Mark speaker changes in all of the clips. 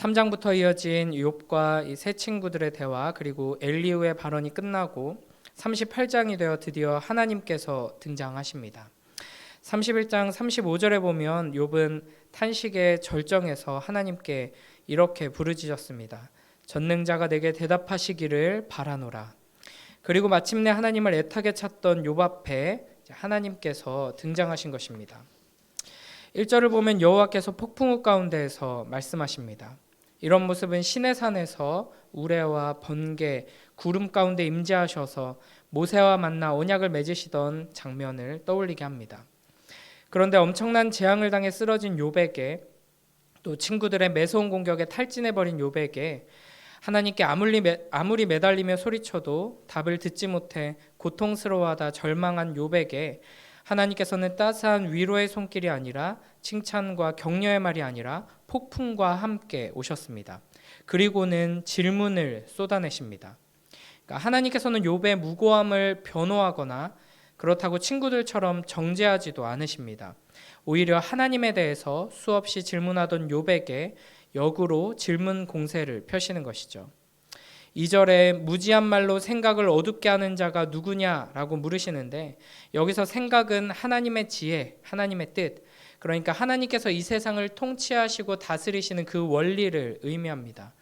Speaker 1: 3장부터 이어진 욥과 이세 친구들의 대화 그리고 엘리우의 발언이 끝나고 38장이 되어 드디어 하나님께서 등장하십니다. 31장 35절에 보면 욥은 탄식의 절정에서 하나님께 이렇게 부르짖었습니다. 전능자가 내게 대답하시기를 바라노라. 그리고 마침내 하나님을 애타게 찾던 욥 앞에 하나님께서 등장하신 것입니다. 1절을 보면 여호와께서 폭풍우 가운데에서 말씀하십니다. 이런 모습은 신의 산에서 우레와 번개, 구름 가운데 임재하셔서 모세와 만나 언약을 맺으시던 장면을 떠올리게 합니다. 그런데 엄청난 재앙을 당해 쓰러진 요백에 또 친구들의 매서운 공격에 탈진해 버린 요백에 하나님께 아무리, 매, 아무리 매달리며 소리쳐도 답을 듣지 못해 고통스러워하다 절망한 요백에 하나님께서는 따스한 위로의 손길이 아니라 칭찬과 격려의 말이 아니라 폭풍과 함께 오셨습니다. 그리고는 질문을 쏟아내십니다. 그러니까 하나님께서는 욥의 무고함을 변호하거나 그렇다고 친구들처럼 정죄하지도 않으십니다. 오히려 하나님에 대해서 수없이 질문하던 욥에게 역으로 질문 공세를 펴시는 것이죠. 2절에 무지한 말로 생각을 어둡게 하는 자가 누구냐라고 물으시는데 여기서 생각은 하나님의 지혜, 하나님의 뜻, 그러니까 하나님께서 이 세상을 통치하시고 다스리시는 그 원리를 의미합니다.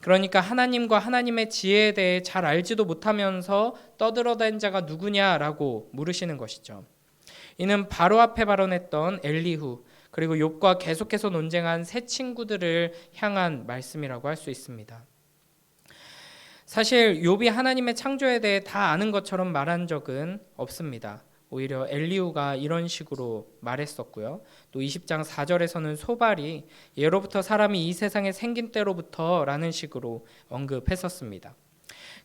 Speaker 1: 그러니까 하나님과 하나님의 지혜에 대해 잘 알지도 못하면서 떠들어댄 자가 누구냐라고 물으시는 것이죠. 이는 바로 앞에 발언했던 엘리후 그리고 욥과 계속해서 논쟁한 세 친구들을 향한 말씀이라고 할 수 있습니다. 사실 욥이 하나님의 창조에 대해 다 아는 것처럼 말한 적은 없습니다. 오히려 엘리우가 이런 식으로 말했었고요. 또 20장 4절에서는 소발이 예로부터 사람이 이 세상에 생긴 때로부터라는 식으로 언급했었습니다.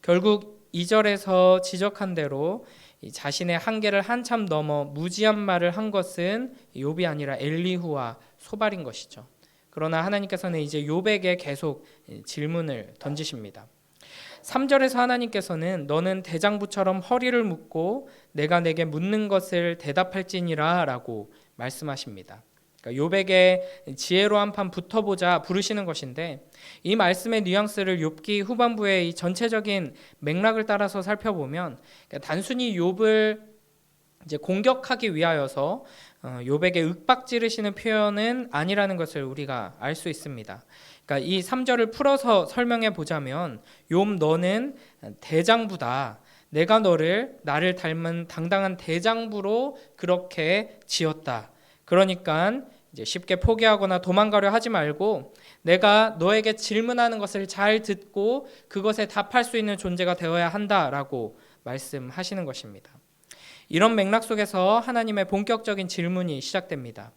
Speaker 1: 결국 2절에서 지적한 대로 자신의 한계를 한참 넘어 무지한 말을 한 것은 욥이 아니라 엘리후와 소발인 것이죠. 그러나 하나님께서는 이제 욥에게 계속 질문을 던지십니다. 3절에서 하나님께서는 너는 대장부처럼 허리를 묶고 내가 내게 묻는 것을 대답할지니라라고 말씀하십니다. 그러니까 욥에게 지혜로 한 판 붙어보자 부르시는 것인데 이 말씀의 뉘앙스를 욥기 후반부의 이 전체적인 맥락을 따라서 살펴보면 그러니까 단순히 욥을 이제 공격하기 위하여서 어, 욥에게 윽박 지르시는 표현은 아니라는 것을 우리가 알 수 있습니다. 그러니까 이 3절을 풀어서 설명해 보자면 욥 너는 대장부다. 내가 너를 나를 닮은 당당한 대장부로 그렇게 지었다. 그러니까 이제 쉽게 포기하거나 도망가려 하지 말고 내가 너에게 질문하는 것을 잘 듣고 그것에 답할 수 있는 존재가 되어야 한다라고 말씀하시는 것입니다. 이런 맥락 속에서 하나님의 본격적인 질문이 시작됩니다.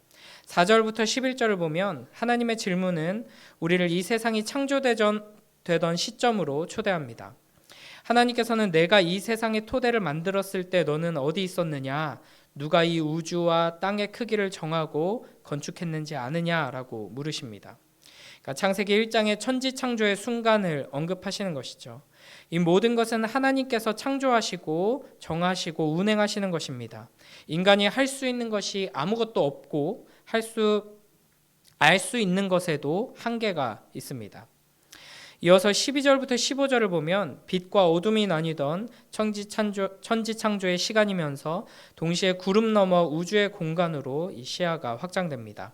Speaker 1: 4절부터 11절을 보면 하나님의 질문은 우리를 이 세상이 창조되던 시점으로 초대합니다. 하나님께서는 내가 이 세상의 토대를 만들었을 때 너는 어디 있었느냐? 누가 이 우주와 땅의 크기를 정하고 건축했는지 아느냐라고 물으십니다. 그러니까 창세기 1장의 천지 창조의 순간을 언급하시는 것이죠. 이 모든 것은 하나님께서 창조하시고 정하시고 운행하시는 것입니다. 인간이 할 수 있는 것이 아무것도 없고 할 수 알 수 있는 것에도 한계가 있습니다. 이어서 12절부터 15절을 보면 빛과 어둠이 나뉘던 천지 창조, 창조의 시간이면서 동시에 구름 너머 우주의 공간으로 이 시야가 확장됩니다.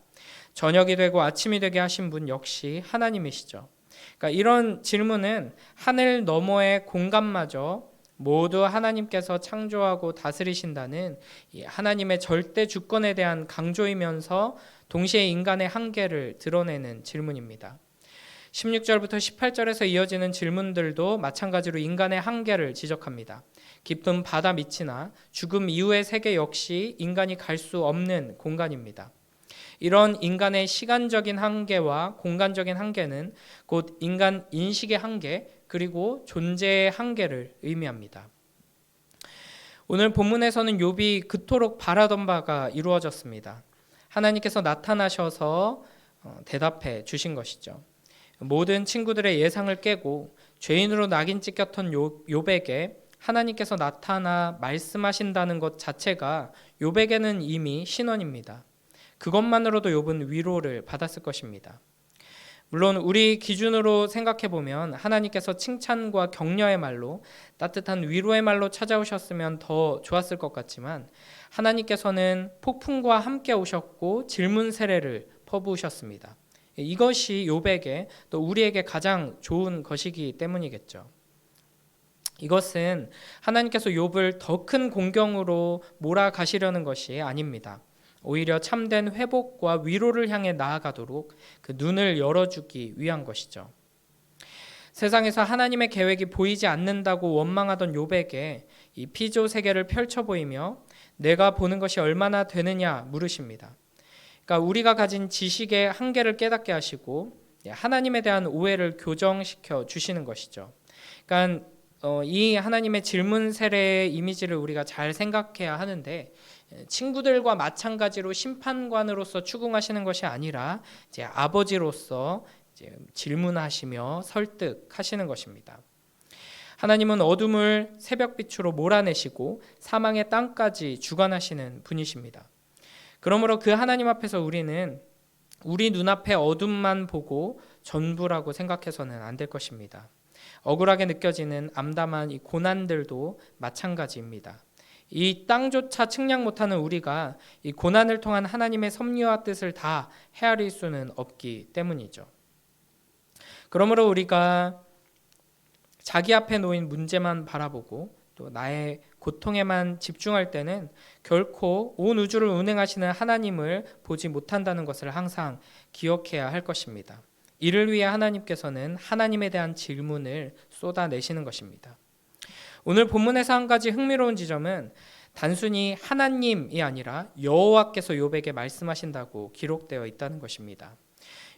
Speaker 1: 저녁이 되고 아침이 되게 하신 분 역시 하나님이시죠. 그러니까 이런 질문은 하늘 너머의 공간마저 모두 하나님께서 창조하고 다스리신다는 하나님의 절대 주권에 대한 강조이면서 동시에 인간의 한계를 드러내는 질문입니다. 16절부터 18절에서 이어지는 질문들도 마찬가지로 인간의 한계를 지적합니다. 깊은 바다 밑이나 죽음 이후의 세계 역시 인간이 갈 수 없는 공간입니다. 이런 인간의 시간적인 한계와 공간적인 한계는 곧 인간 인식의 한계 그리고 존재의 한계를 의미합니다. 오늘 본문에서는 욥이 그토록 바라던 바가 이루어졌습니다. 하나님께서 나타나셔서 어, 대답해 주신 것이죠. 모든 친구들의 예상을 깨고 죄인으로 낙인 찍혔던 욥에게 하나님께서 나타나 말씀하신다는 것 자체가 욥에게는 이미 신원입니다. 그것만으로도 욥은 위로를 받았을 것입니다. 물론 우리 기준으로 생각해 보면 하나님께서 칭찬과 격려의 말로 따뜻한 위로의 말로 찾아오셨으면 더 좋았을 것 같지만 하나님께서는 폭풍과 함께 오셨고 질문 세례를 퍼부으셨습니다. 이것이 요백에 또 우리에게 가장 좋은 것이기 때문이겠죠. 이것은 하나님께서 욥을 더 큰 공경으로 몰아가시려는 것이 아닙니다. 오히려 참된 회복과 위로를 향해 나아가도록 그 눈을 열어주기 위한 것이죠. 세상에서 하나님의 계획이 보이지 않는다고 원망하던 욥에게 이 피조 세계를 펼쳐 보이며 내가 보는 것이 얼마나 되느냐 물으십니다. 그러니까 우리가 가진 지식의 한계를 깨닫게 하시고 하나님에 대한 오해를 교정시켜 주시는 것이죠. 그러니까 어, 이 하나님의 질문 세례의 이미지를 우리가 잘 생각해야 하는데 친구들과 마찬가지로 심판관으로서 추궁하시는 것이 아니라 이제 아버지로서 이제 질문하시며 설득하시는 것입니다. 하나님은 어둠을 새벽빛으로 몰아내시고 사망의 땅까지 주관하시는 분이십니다. 그러므로 그 하나님 앞에서 우리는 우리 눈앞에 어둠만 보고 전부라고 생각해서는 안 될 것입니다. 억울하게 느껴지는 암담한 이 고난들도 마찬가지입니다. 이 땅조차 측량 못하는 우리가 이 고난을 통한 하나님의 섭리와 뜻을 다 헤아릴 수는 없기 때문이죠. 그러므로 우리가 자기 앞에 놓인 문제만 바라보고 또 나의 고통에만 집중할 때는 결코 온 우주를 운행하시는 하나님을 보지 못한다는 것을 항상 기억해야 할 것입니다. 이를 위해 하나님께서는 하나님에 대한 질문을 쏟아내시는 것입니다. 오늘 본문에서 한 가지 흥미로운 지점은 단순히 하나님이 아니라 여호와께서 욥에게 말씀하신다고 기록되어 있다는 것입니다.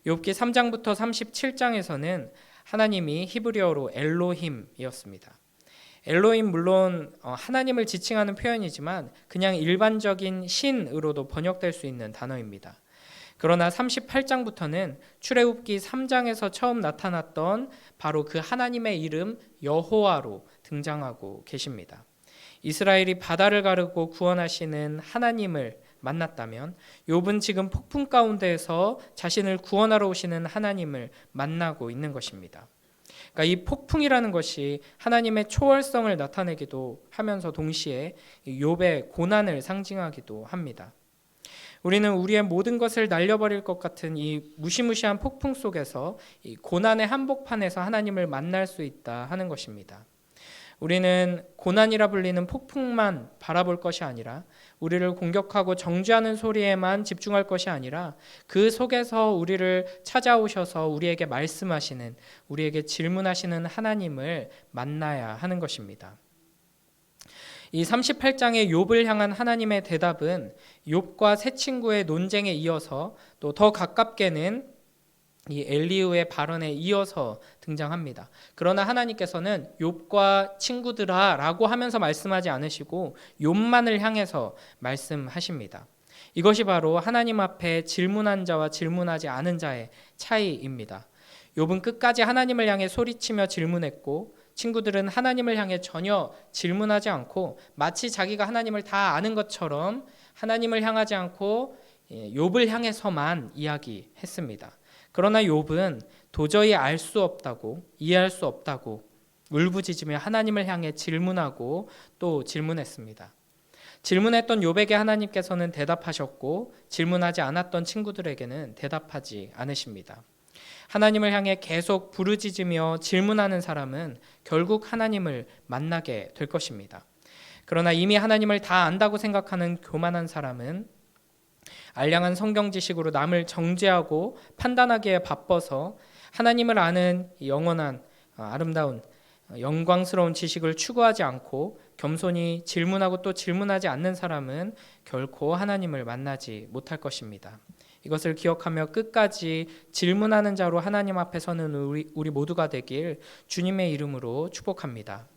Speaker 1: 욥기 3장부터 37장에서는 하나님이 히브리어로 엘로힘이었습니다. 엘로힘 물론 어, 하나님을 지칭하는 표현이지만 그냥 일반적인 신으로도 번역될 수 있는 단어입니다. 그러나 38장부터는 출애굽기 3장에서 처음 나타났던 바로 그 하나님의 이름 여호와로 등장하고 계십니다. 이스라엘이 바다를 가르고 구원하시는 하나님을 만났다면 욥은 지금 폭풍 가운데에서 자신을 구원하러 오시는 하나님을 만나고 있는 것입니다. 그러니까 이 폭풍이라는 것이 하나님의 초월성을 나타내기도 하면서 동시에 욥의 고난을 상징하기도 합니다. 우리는 우리의 모든 것을 날려버릴 것 같은 이 무시무시한 폭풍 속에서 이 고난의 한복판에서 하나님을 만날 수 있다 하는 것입니다. 우리는 고난이라 불리는 폭풍만 바라볼 것이 아니라 우리를 공격하고 정죄하는 소리에만 집중할 것이 아니라 그 속에서 우리를 찾아오셔서 우리에게 말씀하시는 우리에게 질문하시는 하나님을 만나야 하는 것입니다. 이 38장의 욥을 향한 하나님의 대답은 욥과 세 친구의 논쟁에 이어서 또 더 가깝게는 이 엘리우의 발언에 이어서 등장합니다. 그러나 하나님께서는 욥과 친구들아라고 하면서 말씀하지 않으시고 욥만을 향해서 말씀하십니다. 이것이 바로 하나님 앞에 질문한 자와 질문하지 않은 자의 차이입니다. 욥은 끝까지 하나님을 향해 소리치며 질문했고 친구들은 하나님을 향해 전혀 질문하지 않고 마치 자기가 하나님을 다 아는 것처럼 하나님을 향하지 않고 예, 욥을 향해서만 이야기했습니다. 그러나 욥은 도저히 알 수 없다고 이해할 수 없다고 울부짖으며 하나님을 향해 질문하고 또 질문했습니다. 질문했던 욥에게 하나님께서는 대답하셨고 질문하지 않았던 친구들에게는 대답하지 않으십니다. 하나님을 향해 계속 부르짖으며 질문하는 사람은 결국 하나님을 만나게 될 것입니다. 그러나 이미 하나님을 다 안다고 생각하는 교만한 사람은 알량한 성경 지식으로 남을 정죄하고 판단하기에 바빠서 하나님을 아는 영원한 어, 아름다운 어, 영광스러운 지식을 추구하지 않고 겸손히 질문하고 또 질문하지 않는 사람은 결코 하나님을 만나지 못할 것입니다. 이것을 기억하며 끝까지 질문하는 자로 하나님 앞에 서는 우리, 우리 모두가 되길 주님의 이름으로 축복합니다.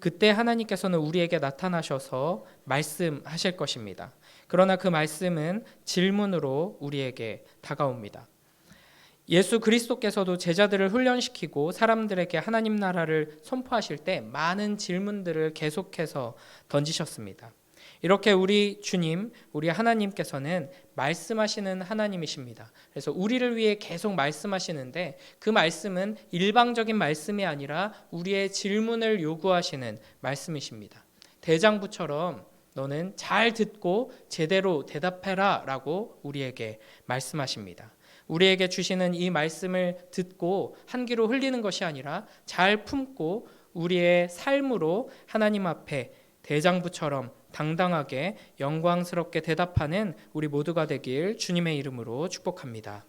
Speaker 1: 그때 하나님께서는 우리에게 나타나셔서 말씀하실 것입니다. 그러나 그 말씀은 질문으로 우리에게 다가옵니다. 예수 그리스도께서도 제자들을 훈련시키고 사람들에게 하나님 나라를 선포하실 때 많은 질문들을 계속해서 던지셨습니다. 이렇게 우리 주님, 우리 하나님께서는 말씀하시는 하나님이십니다. 그래서 우리를 위해 계속 말씀하시는데 그 말씀은 일방적인 말씀이 아니라 우리의 질문을 요구하시는 말씀이십니다. 대장부처럼 너는 잘 듣고 제대로 대답해라 라고 우리에게 말씀하십니다. 우리에게 주시는 이 말씀을 듣고 한 귀로 흘리는 것이 아니라 잘 품고 우리의 삶으로 하나님 앞에 대장부처럼 당당하게 영광스럽게 대답하는 우리 모두가 되길 주님의 이름으로 축복합니다.